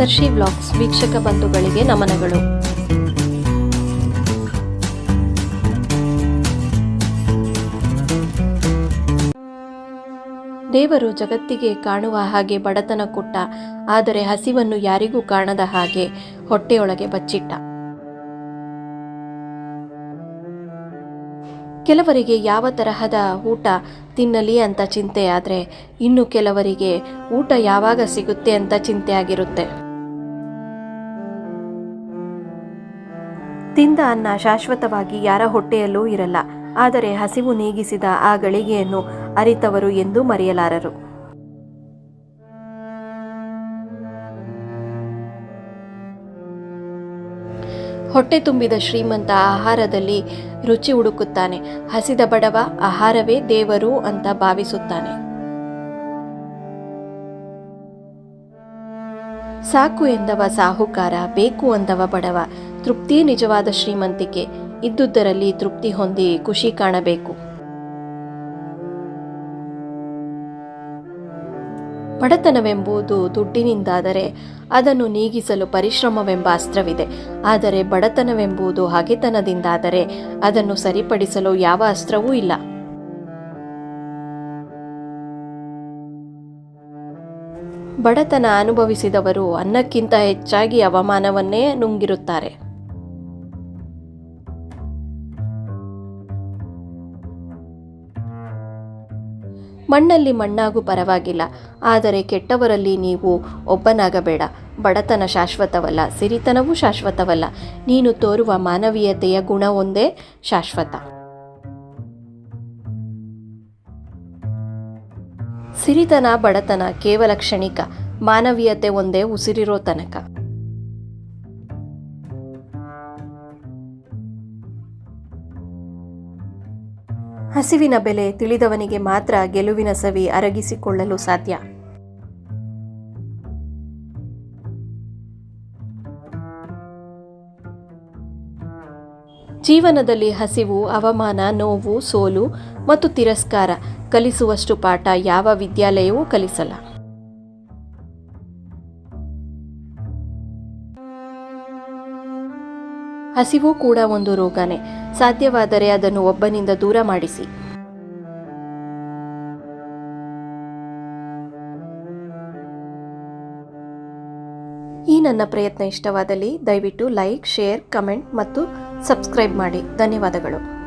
ದರ್ಶಿ vlogs ವೀಕ್ಷಕ ಬಂಧುಗಳಿಗೆ ನಮನಗಳು. ದೇವರು ಜಗತ್ತಿಗೆ ಕಾಣುವ ಹಾಗೆ ಬಡತನ ಕೊಟ್ಟ, ಆದರೆ ಹಸಿವನ್ನು ಯಾರಿಗೂ ಕಾಣದ ಹಾಗೆ ಹೊಟ್ಟೆಯೊಳಗೆ ಬಚ್ಚಿಟ್ಟ. ಕೆಲವರಿಗೆ ಯಾವ ತರಹದ ಊಟ ತಿನ್ನಲಿ ಅಂತ ಚಿಂತೆ ಆದರೆ ಇನ್ನು ಕೆಲವರಿಗೆ ಊಟ ಯಾವಾಗ ಸಿಗುತ್ತೆ ಅಂತ ಚಿಂತೆ ಆಗಿರುತ್ತೆ. ತಿಂದ ಅನ್ನ ಶಾಶ್ವತವಾಗಿ ಯಾರ ಹೊಟ್ಟೆಯಲ್ಲೂ ಇರಲ್ಲ, ಆದರೆ ಹಸಿವು ನೀಗಿಸಿದ ಆ ಗಳಿಗೆಯನ್ನು ಅರಿತವರು ಎಂದು ಮರೆಯಲಾರರು. ಹೊಟ್ಟೆ ತುಂಬಿದ ಶ್ರೀಮಂತ ಆಹಾರದಲ್ಲಿ ರುಚಿ ಹುಡುಕುತ್ತಾನೆ. ಹಸಿದ ಬಡವ, ಆಹಾರವೇ ದೇವರು ಅಂತ ಭಾವಿಸುತ್ತಾನೆ. ಸಾಕು ಎಂದವ ಸಾಹುಕಾರ, ಬೇಕು ಅಂದವ ಬಡವ. ತೃಪ್ತಿ ನಿಜವಾದ ಶ್ರೀಮಂತಿಕೆ. ಇದ್ದುದರಲ್ಲಿ ತೃಪ್ತಿ ಹೊಂದಿ ಖುಷಿ ಕಾಣಬೇಕು. ಬಡತನವೆಂಬುದು ದುಡ್ಡಿನಿಂದಾದರೆ ಅದನ್ನು ನೀಗಿಸಲು ಪರಿಶ್ರಮವೆಂಬ ಅಸ್ತ್ರವಿದೆ. ಆದರೆ ಬಡತನವೆಂಬುದು ಹಗೆತನದಿಂದಾದರೆ ಅದನ್ನು ಸರಿಪಡಿಸಲು ಯಾವ ಅಸ್ತ್ರವೂ ಇಲ್ಲ. ಬಡತನ ಅನುಭವಿಸಿದವರು ಅನ್ನಕ್ಕಿಂತ ಹೆಚ್ಚಾಗಿ ಅವಮಾನವನ್ನೇ ನುಂಗಿರುತ್ತಾರೆ. ಮಣ್ಣಲ್ಲಿ ಮಣ್ಣಾಗೂ ಪರವಾಗಿಲ್ಲ. ಆದರೆ ಕೆಟ್ಟವರಲ್ಲಿ ನೀವು ಒಬ್ಬನಾಗಬೇಡ. ಬಡತನ ಶಾಶ್ವತವಲ್ಲ, ಸಿರಿತನವೂ ಶಾಶ್ವತವಲ್ಲ. ನೀನು ತೋರುವ ಮಾನವೀಯತೆಯ ಗುಣ ಒಂದೇ ಶಾಶ್ವತ. ಸಿರಿತನ ಬಡತನ ಕೇವಲ ಕ್ಷಣಿಕ, ಮಾನವೀಯತೆ ಒಂದೇ ಉಸಿರಿರೋ ತನಕ. ಹಸಿವಿನ ಬೆಲೆ ತಿಳಿದವನಿಗೆ ಮಾತ್ರ ಗೆಲುವಿನ ಸವಿ ಅರಗಿಸಿಕೊಳ್ಳಲು ಸಾಧ್ಯ. ಜೀವನದಲ್ಲಿ ಹಸಿವು, ಅವಮಾನ, ನೋವು, ಸೋಲು ಮತ್ತು ತಿರಸ್ಕಾರ ಕಲಿಸುವಷ್ಟು ಪಾಠ ಯಾವ ವಿದ್ಯಾಲಯವೂ ಕಲಿಸಲ್ಲ. ಹಸಿವು ಕೂಡ ಒಂದು ರೋಗನೇ. ಸಾಧ್ಯವಾದರೆ ಅದನ್ನು ಒಬ್ಬನಿಂದ ದೂರ ಮಾಡಿಸಿ. ಈ ನನ್ನ ಪ್ರಯತ್ನ ಇಷ್ಟವಾದಲ್ಲಿ ದಯವಿಟ್ಟು ಲೈಕ್, ಶೇರ್, ಕಮೆಂಟ್ ಮತ್ತು ಸಬ್ಸ್ಕ್ರೈಬ್ ಮಾಡಿ. ಧನ್ಯವಾದಗಳು.